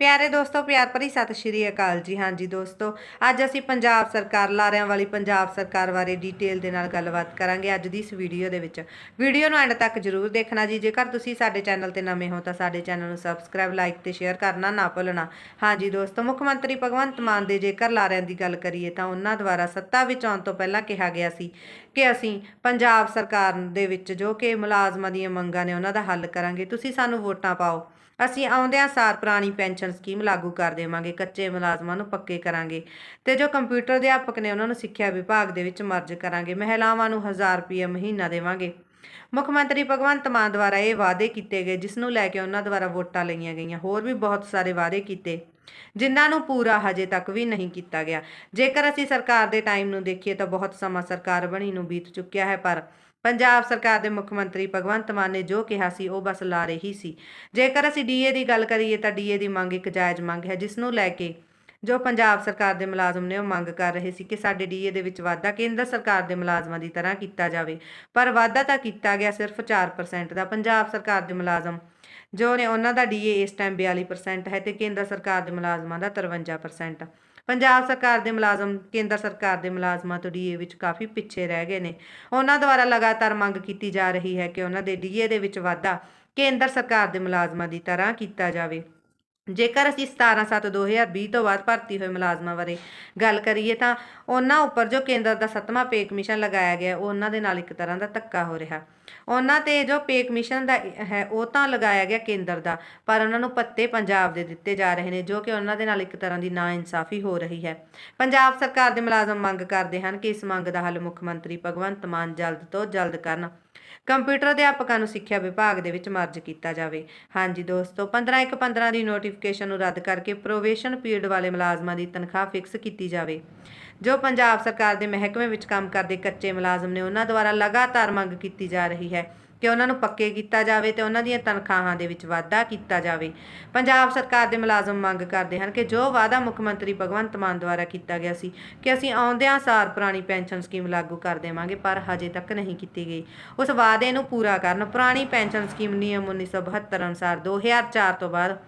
ਪਿਆਰੇ ਦੋਸਤੋ, ਪਿਆਰ ਭਰੀ ਸਤਿ ਸ਼੍ਰੀ ਅਕਾਲ ਜੀ। ਹਾਂਜੀ ਦੋਸਤੋ, ਅੱਜ ਅਸੀਂ ਪੰਜਾਬ ਸਰਕਾਰ, ਲਾਰਿਆਂ ਵਾਲੀ ਪੰਜਾਬ ਸਰਕਾਰ ਬਾਰੇ ਡੀਟੇਲ ਦੇ ਨਾਲ ਗੱਲਬਾਤ ਕਰਾਂਗੇ ਅੱਜ ਦੀ ਇਸ ਵੀਡੀਓ ਦੇ ਵਿੱਚ। ਵੀਡੀਓ ਨੂੰ ਐਂਡ ਤੱਕ ਜਰੂਰ ਦੇਖਣਾ ਜੀ। ਜੇਕਰ ਤੁਸੀਂ ਸਾਡੇ ਚੈਨਲ ਤੇ ਨਵੇਂ ਹੋ, ਤਾਂ ਸਾਡੇ ਚੈਨਲ ਨੂੰ ਸਬਸਕ੍ਰਾਈਬ ਲਾਈਕ ਤੇ ਸ਼ੇਅਰ ਕਰਨਾ ਨਾ ਭੁੱਲਣਾ। ਹਾਂਜੀ ਦੋਸਤੋ, ਮੁੱਖ ਮੰਤਰੀ ਭਗਵੰਤ ਮਾਨ ਦੇ ਜੇਕਰ ਲਾਰਿਆਂ ਦੀ ਗੱਲ ਕਰੀਏ, ਤਾਂ ਉਹਨਾਂ ਦੁਆਰਾ ਸੱਤਾ ਵਿੱਚ ਆਉਣ ਤੋਂ ਪਹਿਲਾਂ ਕਿਹਾ ਗਿਆ ਸੀ ਕਿ ਅਸੀਂ ਪੰਜਾਬ ਸਰਕਾਰ ਦੇ ਵਿੱਚ ਜੋ ਕਿ ਮੁਲਾਜ਼ਮਾਂ ਦੀਆਂ ਮੰਗਾਂ ਨੇ, ਉਹਨਾਂ ਦਾ ਹੱਲ ਕਰਾਂਗੇ। ਤੁਸੀਂ ਸਾਨੂੰ ਵੋਟਾਂ ਪਾਓ। ਅਸੀਂ ਆਉਂਦਿਆਂ ਸਾਰ ਪੁਰਾਣੀ ਪੈਨਸ਼ਨ ਸਕੀਮ ਲਾਗੂ ਕਰ ਦੇਵਾਂਗੇ, ਕੱਚੇ ਮੁਲਾਜ਼ਮਾਂ ਨੂੰ ਪੱਕੇ ਕਰਾਂਗੇ ਤੇ ਜੋ ਕੰਪਿਊਟਰ ਅਧਿਆਪਕ ਨੇ ਉਹਨਾਂ ਨੂੰ ਸਿੱਖਿਆ ਵਿਭਾਗ ਦੇ ਵਿੱਚ ਮਰਜ ਕਰਾਂਗੇ, ਮਹਿਲਾਵਾਂ ਨੂੰ 1000 ਰੁਪਏ ਮਹੀਨਾ ਦੇਵਾਂਗੇ। ਮੁੱਖ ਮੰਤਰੀ ਭਗਵੰਤ ਮਾਨ ਦੁਆਰਾ ਇਹ ਵਾਅਦੇ ਕੀਤੇ ਗਏ, ਜਿਸ ਨੂੰ ਲੈ ਕੇ ਉਹਨਾਂ ਦੁਆਰਾ ਵੋਟਾਂ ਲਈਆਂ ਗਈਆਂ, ਹੋਰ ਵੀ ਬਹੁਤ ਸਾਰੇ ਵਾਅਦੇ ਕੀਤੇ, ਜਿਨ੍ਹਾਂ ਨੂੰ ਪੂਰਾ ਹਜੇ ਤੱਕ ਵੀ ਨਹੀਂ ਕੀਤਾ ਗਿਆ। ਜੇਕਰ ਅਸੀਂ ਸਰਕਾਰ ਦੇ ਟਾਈਮ ਨੂੰ ਦੇਖੀਏ ਤਾਂ ਬਹੁਤ ਸਮਾਂ ਸਰਕਾਰ ਬਣੀ ਨੂੰ ਬੀਤ ਚੁੱਕਿਆ ਹੈ, ਪਰ ਪੰਜਾਬ ਸਰਕਾਰ ਦੇ ਮੁੱਖ ਮੰਤਰੀ ਭਗਵੰਤ ਮਾਨ ਨੇ ਜੋ ਕਿਹਾ ਸੀ, ਉਹ ਬਸ ਲਾ ਰਹੀ ਸੀ। ਜੇਕਰ ਅਸੀਂ ਡੀਏ ਦੀ ਗੱਲ ਕਰੀਏ ਤਾਂ ਡੀਏ ਦੀ ਮੰਗ ਇੱਕ ਜਾਇਜ਼ ਮੰਗ ਹੈ, ਜਿਸ ਨੂੰ ਲੈ ਕੇ ਜੋ ਪੰਜਾਬ ਸਰਕਾਰ ਦੇ ਮੁਲਾਜ਼ਮ ਨੇ ਉਹ ਮੰਗ ਕਰ ਰਹੇ ਸੀ ਕਿ ਸਾਡੇ ਡੀਏ ਦੇ ਵਿੱਚ ਵਾਧਾ ਕੇਂਦਰ ਸਰਕਾਰ ਦੇ ਮੁਲਾਜ਼ਮਾਂ ਦੀ ਤਰ੍ਹਾਂ ਕੀਤਾ ਜਾਵੇ। ਪਰ ਵਾਧਾ ਤਾਂ ਕੀਤਾ ਗਿਆ ਸਿਰਫ 4% ਦਾ। ਪੰਜਾਬ ਸਰਕਾਰ ਦੇ ਮੁਲਾਜ਼ਮ ਜੋ ਨੇ, ਉਹਨਾਂ ਦਾ ਡੀਏ ਇਸ ਟਾਈਮ 42% ਹੈ ਤੇ ਕੇਂਦਰ ਸਰਕਾਰ ਦੇ ਮੁਲਾਜ਼ਮਾਂ ਦਾ 53% ਪੰਜਾਬ ਸਰਕਾਰ ਦੇ ਮੁਲਾਜ਼ਮ, ਕੇਂਦਰ ਸਰਕਾਰ ਦੇ ਮੁਲਾਜ਼ਮਾਂ ਤੋਂ ਡੀਏ ਵਿੱਚ ਕਾਫੀ ਪਿੱਛੇ ਰਹਿ ਗਏ ਨੇ। ਉਹਨਾਂ ਦੁਆਰਾ ਲਗਾਤਾਰ ਮੰਗ ਕੀਤੀ ਜਾ ਰਹੀ ਹੈ ਕਿ ਉਹਨਾਂ ਦੇ ਡੀਏ ਦੇ ਵਿੱਚ ਵਾਧਾ ਕੇਂਦਰ ਸਰਕਾਰ ਦੇ ਮੁਲਾਜ਼ਮਾਂ ਦੀ ਤਰ੍ਹਾਂ ਕੀਤਾ ਜਾਵੇ। ਜੇਕਰ ਅਸੀਂ 17/7/2020 ਤੋਂ ਬਾਅਦ ਭਰਤੀ ਹੋਏ ਮੁਲਾਜ਼ਮਾਂ ਬਾਰੇ ਗੱਲ ਕਰੀਏ ਤਾਂ ਉਹਨਾਂ ਉੱਪਰ ਜੋ ਕੇਂਦਰ ਦਾ ਸੱਤਵਾਂ ਪੇ ਕਮਿਸ਼ਨ ਲਗਾਇਆ ਗਿਆ ਉਹਨਾਂ ਦੇ ਨਾਲ ਇੱਕ ਤਰ੍ਹਾਂ ਦਾ ਧੱਕਾ ਹੋ ਰਿਹਾ। ਉਹਨਾਂ ਤੇ ਜੋ ਪੇ ਕਮਿਸ਼ਨ ਦਾ ਹੈ, ਉਹ ਤਾਂ ਲਗਾਇਆ ਗਿਆ ਕੇਂਦਰ ਦਾ, ਪਰ ਉਹਨਾਂ ਨੂੰ ਪੱਤੇ ਪੰਜਾਬ ਦੇ ਦਿੱਤੇ ਜਾ ਰਹੇ ਨੇ, ਜੋ ਕਿ ਉਹਨਾਂ ਦੇ ਨਾਲ ਇੱਕ ਤਰ੍ਹਾਂ ਦੀ ਨਾ ਇਨਸਾਫੀ ਹੋ ਰਹੀ ਹੈ। ਪੰਜਾਬ ਸਰਕਾਰ ਦੇ ਮੁਲਾਜ਼ਮ ਮੰਗ ਕਰਦੇ ਹਨ ਕਿ ਇਸ ਮੰਗ ਦਾ ਹੱਲ ਮੁੱਖ ਮੰਤਰੀ ਭਗਵੰਤ ਮਾਨ ਜਲਦ ਤੋਂ ਜਲਦ ਕਰਨ। ਕੰਪਿਊਟਰ ਅਧਿਆਪਕਾਂ ਨੂੰ ਸਿੱਖਿਆ ਵਿਭਾਗ ਦੇ ਵਿੱਚ ਮਰਜ ਕੀਤਾ ਜਾਵੇ। ਹਾਂਜੀ ਦੋਸਤੋ 15 ਇੱਕ 15 ਦੀ ਨੋਟੀਫਿਕੇਸ਼ਨ ਨੂੰ ਰੱਦ ਕਰਕੇ ਪ੍ਰੋਵੇਸ਼ਨ ਪੀਰੀਅਡ ਵਾਲੇ ਮੁਲਾਜ਼ਮਾਂ ਦੀ ਤਨਖਾਹ ਫਿਕਸ ਕੀਤੀ ਜਾਵੇ। ਜੋ ਪੰਜਾਬ ਸਰਕਾਰ ਦੇ ਮਹਿਕਮੇ ਵਿੱਚ ਕੰਮ ਕਰਦੇ ਕੱਚੇ ਮੁਲਾਜ਼ਮ ਨੇ, ਉਹਨਾਂ ਦੁਆਰਾ ਲਗਾਤਾਰ ਮੰਗ ਕੀਤੀ ਜਾ ਰਹੀ ਹੈ। ਕਿ ਉਹਨਾਂ ਨੂੰ ਪੱਕੇ ਕੀਤਾ ਜਾਵੇ ਤੇ ਉਹਨਾਂ ਦੀਆਂ ਤਨਖਾਹਾਂ ਦੇ ਵਿੱਚ ਵਾਧਾ ਕੀਤਾ ਜਾਵੇ। ਪੰਜਾਬ ਸਰਕਾਰ ਦੇ ਮੁਲਾਜ਼ਮ ਮੰਗ ਕਰਦੇ ਹਨ ਕਿ ਜੋ ਵਾਅਦਾ ਮੁੱਖ ਮੰਤਰੀ ਭਗਵੰਤ ਮਾਨ ਦੁਆਰਾ ਕੀਤਾ ਗਿਆ ਸੀ ਕਿ ਅਸੀਂ ਆਉਂਦਿਆਂ ਸਾਰ ਪੁਰਾਣੀ ਪੈਨਸ਼ਨ ਸਕੀਮ ਲਾਗੂ ਕਰ ਦੇਵਾਂਗੇ, ਪਰ ਹਜੇ ਤੱਕ ਨਹੀਂ ਕੀਤੀ ਗਈ। ਉਸ ਵਾਅਦੇ ਨੂੰ ਪੂਰਾ ਕਰਨ ਪੁਰਾਣੀ ਪੈਨਸ਼ਨ ਸਕੀਮ ਨਿਯਮ 1972 ਅਨੁਸਾਰ 2004 ਤੋਂ ਬਾਅਦ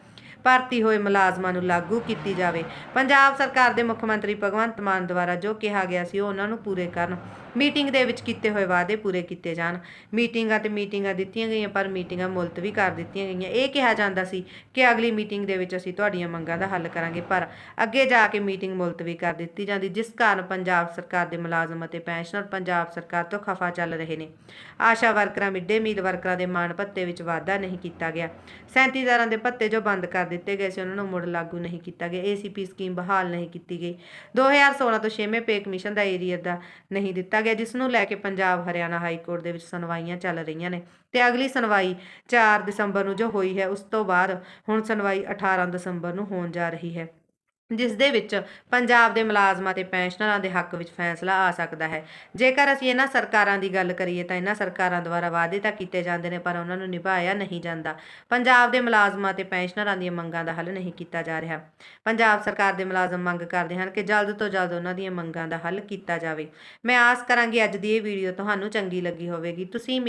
ਭਰਤੀ ਹੋਏ ਮੁਲਾਜ਼ਮਾਂ ਨੂੰ ਲਾਗੂ ਕੀਤੀ ਜਾਵੇ। ਪੰਜਾਬ ਸਰਕਾਰ ਦੇ ਮੁੱਖ ਮੰਤਰੀ ਭਗਵੰਤ ਮਾਨ ਦੁਆਰਾ ਜੋ ਕਿਹਾ ਗਿਆ ਸੀ, ਉਹ ਉਹਨਾਂ ਨੂੰ ਪੂਰੇ ਕਰਨ। ਮੀਟਿੰਗ ਦੇ ਵਿੱਚ ਕੀਤੇ ਹੋਏ ਵਾਅਦੇ ਪੂਰੇ ਕੀਤੇ ਜਾਣ। ਮੀਟਿੰਗਾਂ ਤੇ ਮੀਟਿੰਗਾਂ ਦਿੱਤੀਆਂ ਗਈਆਂ, ਪਰ ਮੀਟਿੰਗਾਂ ਮੁਲਤਵੀ ਕਰ ਦਿੱਤੀਆਂ ਗਈਆਂ। ਇਹ ਕਿਹਾ ਜਾਂਦਾ ਸੀ ਕਿ ਅਗਲੀ ਮੀਟਿੰਗ ਦੇ ਵਿੱਚ ਅਸੀਂ ਤੁਹਾਡੀਆਂ ਮੰਗਾਂ ਦਾ ਹੱਲ ਕਰਾਂਗੇ, ਪਰ ਅੱਗੇ ਜਾ ਕੇ ਮੀਟਿੰਗ ਮੁਲਤਵੀ ਕਰ ਦਿੱਤੀ ਜਾਂਦੀ, ਜਿਸ ਕਾਰਨ ਪੰਜਾਬ ਸਰਕਾਰ ਦੇ ਮੁਲਾਜ਼ਮ ਅਤੇ ਪੈਨਸ਼ਨਰ ਪੰਜਾਬ ਸਰਕਾਰ ਤੋਂ ਖਫਾ ਚੱਲ ਰਹੇ ਨੇ। ਆਸ਼ਾ ਵਰਕਰਾਂ, ਮਿੱਡੇ ਮੀਲ ਵਰਕਰਾਂ ਦੇ ਮਾਣ ਭੱਤੇ ਵਿੱਚ ਵਾਧਾ ਨਹੀਂ ਕੀਤਾ ਗਿਆ। 37 ਦੇ ਭੱਤੇ ਜੋ ਬੰਦ ਕਰ ਦਿੱਤੇ ਗਏ ਸੀ, ਉਹਨਾਂ ਨੂੰ ਮੁੜ ਲਾਗੂ ਨਹੀਂ ਕੀਤਾ ਗਿਆ। ਏਸੀਪੀ ਸਕੀਮ ਬਹਾਲ ਨਹੀਂ ਕੀਤੀ ਗਈ। 2016 ਤੋਂ 6ਵੇਂ ਪੇ ਕਮਿਸ਼ਨ ਦਾ ਏਰੀਆ ਦਾ ਨਹੀਂ ਦਿੱਤਾ ਗਿਆ, ਜਿਸ ਨੂੰ ਲੈ ਕੇ ਪੰਜਾਬ, ਹਰਿਆਣਾ ਹਾਈ ਕੋਰਟ ਦੇ ਵਿੱਚ ਸੁਣਵਾਈਆਂ ਚੱਲ ਰਹੀਆਂ ਨੇ। ਤੇ ਅਗਲੀ ਸੁਣਵਾਈ 4 ਦਸੰਬਰ ਨੂੰ ਜੋ ਹੋਈ ਹੈ, ਉਸ ਤੋਂ ਬਾਅਦ ਹੁਣ ਸੁਣਵਾਈ 18 ਦਸੰਬਰ ਨੂੰ ਹੋਣ ਜਾ ਰਹੀ ਹੈ। ਜਿਸ ਦੇ ਵਿੱਚ ਪੰਜਾਬ ਦੇ ਮੁਲਾਜ਼ਮਾਂ ਤੇ ਪੈਨਸ਼ਨਰਾਂ ਦੇ ਹੱਕ ਵਿੱਚ ਫੈਸਲਾ ਆ ਸਕਦਾ ਹੈ। ਜੇਕਰ ਅਸੀਂ ਇਹਨਾਂ ਸਰਕਾਰਾਂ ਦੀ ਗੱਲ ਕਰੀਏ ਤਾਂ ਇਹਨਾਂ ਸਰਕਾਰਾਂ ਦੁਆਰਾ ਵਾਅਦੇ ਤਾਂ ਕੀਤੇ ਜਾਂਦੇ ਨੇ, ਪਰ ਉਹਨਾਂ ਨੂੰ ਨਿਭਾਇਆ ਨਹੀਂ ਜਾਂਦਾ। ਪੰਜਾਬ ਦੇ ਮੁਲਾਜ਼ਮਾਂ ਤੇ ਪੈਨਸ਼ਨਰਾਂ ਦੀਆਂ ਮੰਗਾਂ ਦਾ ਹੱਲ ਨਹੀਂ ਕੀਤਾ ਜਾ ਰਿਹਾ। ਪੰਜਾਬ ਸਰਕਾਰ ਦੇ ਮੁਲਾਜ਼ਮ ਮੰਗ ਕਰਦੇ ਹਨ ਕਿ ਜਲਦ ਤੋਂ ਜਲਦ ਉਹਨਾਂ ਦੀਆਂ ਮੰਗਾਂ ਦਾ ਹੱਲ ਕੀਤਾ ਜਾਵੇ। ਮੈਂ ਆਸ ਕਰਾਂਗੀ ਅੱਜ ਦੀ ਇਹ ਵੀਡੀਓ ਤੁਹਾਨੂੰ ਚੰਗੀ ਲੱਗੀ ਹੋਵੇਗੀ। ਤੁਸੀਂ